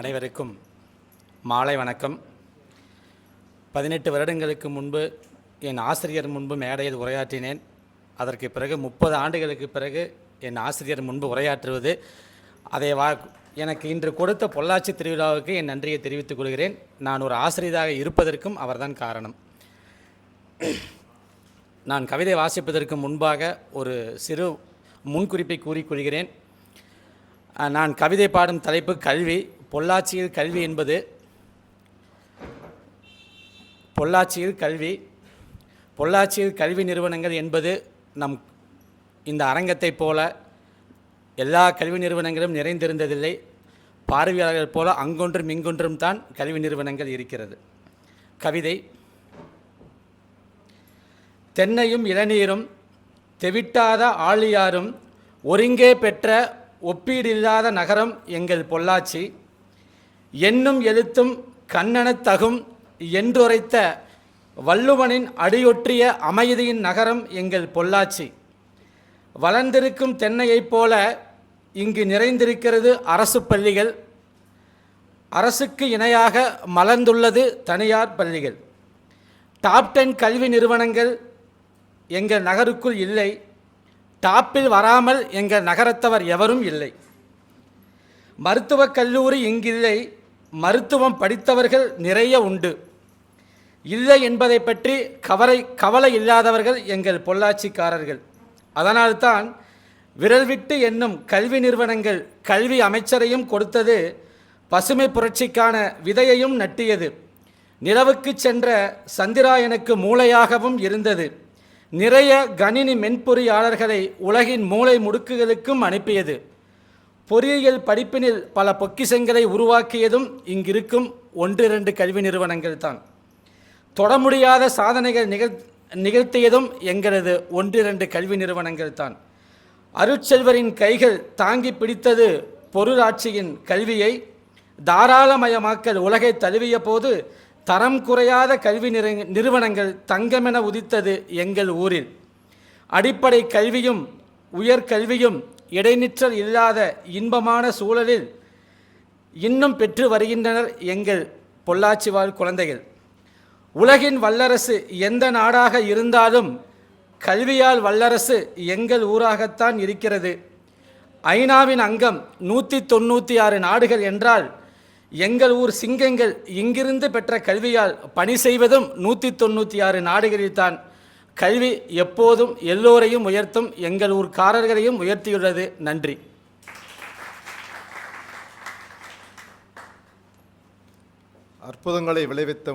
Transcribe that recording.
அனைவருக்கும் மாலை வணக்கம். பதினெட்டு வருடங்களுக்கு முன்பு என் ஆசிரியர் முன்பு மேடையில் உரையாற்றினேன். அதற்கு பிறகு முப்பது ஆண்டுகளுக்கு பிறகு என் ஆசிரியர் முன்பு உரையாற்றுவது. அதை வா எனக்கு இன்று கொடுத்த பொள்ளாச்சி திருவிழாவுக்கு என் நன்றியை தெரிவித்துக் கொள்கிறேன். நான் ஒரு ஆசிரியராக இருப்பதற்கும் அவர்தான் காரணம். நான் கவிதை வாசிப்பதற்கு முன்பாக ஒரு சிறு முன்குறிப்பை கூறிக்கொள்கிறேன் நான் கவிதை பாடும் தலைப்பு கல்வி. பொள்ளாச்சியில் கல்வி என்பது பொள்ளாச்சியில் கல்வி பொள்ளாச்சியில் கல்வி நிறுவனங்கள் என்பது நம் இந்த அரங்கத்தைப் போல எல்லா கல்வி நிறுவனங்களும் நிறைந்திருந்ததில்லை. பார்வையாளர்கள் போல அங்கொன்றும் இங்கொன்றும் தான் கல்வி நிறுவனங்கள் இருக்கிறது. கவிதை. தென்னையும் இளநீரும் தெவிட்டாத ஆழியாரும் ஒருங்கே பெற்ற ஒப்பீடில்லாத நகரம் எங்கள் பொள்ளாச்சி. என்னும் எழுத்தும் கண்ணனத் தகும் என்றுரைத்த வள்ளுவனின் அடியொற்றிய அமைதியின் நகரம் எங்கள் பொள்ளாச்சி. வளர்ந்திருக்கும் தென்னையைப் போல இங்கு நிறைந்திருக்கிறது அரசு பள்ளிகள். அரசுக்கு இணையாக மலர்ந்துள்ளது தனியார் பள்ளிகள். டாப் டென் கல்வி நிறுவனங்கள் எங்கள் நகருக்குள் இல்லை. டாப்பில் வராமல் எங்கள் நகரத்தவர் எவரும் இல்லை. மருத்துவக் கல்லூரி இங்கில்லை. மருத்துவம் படித்தவர்கள் நிறைய உண்டு. இல்லை என்பதை பற்றி கவலை கவலை இல்லாதவர்கள் எங்கள் பொள்ளாச்சிக்காரர்கள். அதனால்தான் விரல் விட்டு என்னும் கல்வி நிறுவனங்கள் கல்வி அமைச்சரையும் கொடுத்தது பசுமை புரட்சிக்கான விதையையும் நட்டியது. நிலவுக்கு சென்ற சந்திராயனுக்கு மூளையாகவும் இருந்தது. நிறைய கணினி மென்பொறியாளர்களை உலகின் மூளை முடுக்குகளுக்கும் அனுப்பியது. பொறியியல் படிப்பினில் பல பொக்கிஷங்களை உருவாக்கியதும் இங்கிருக்கும் ஒன்றிரண்டு கல்வி நிறுவனங்கள் தான். தொட முடியாத சாதனைகள் நிகழ் நிகழ்த்தியதும் எங்களது ஒன்றிரண்டு கல்வி நிறுவனங்கள் தான். அருட்செல்வரின் கைகள் தாங்கி பிடித்தது பொருளாட்சியின் கல்வியை தாராளமயமாக்கல் உலகை தழுவிய போது தரம் குறையாத கல்வி நிறு நிறுவனங்கள் தங்கமென உதித்தது எங்கள் ஊரில். அடிப்படை கல்வியும் உயர்கல்வியும் இடைநிற்றல் இல்லாத இன்பமான சூழலில் இன்னும் பெற்று வருகின்றனர் எங்கள் பொள்ளாச்சி வாழ் குழந்தைகள். உலகின் வல்லரசு எந்த நாடாக இருந்தாலும் கல்வியால் வல்லரசு எங்கள் ஊராகத்தான் இருக்கிறது. ஐநாவின் அங்கம் நூற்றி தொண்ணூற்றி ஆறு நாடுகள் என்றால் எங்கள் ஊர் சிங்கங்கள் இங்கிருந்து பெற்ற கல்வியால் பணி செய்வதும் நூற்றி தொண்ணூற்றி ஆறு நாடுகளில்தான். கல்வி எப்போதும் எல்லோரையும் உயர்த்தும் எங்கள் ஊர்க்காரர்களையும் உயர்த்தியுள்ளது. நன்றி. அற்புதங்களை விளைவித்த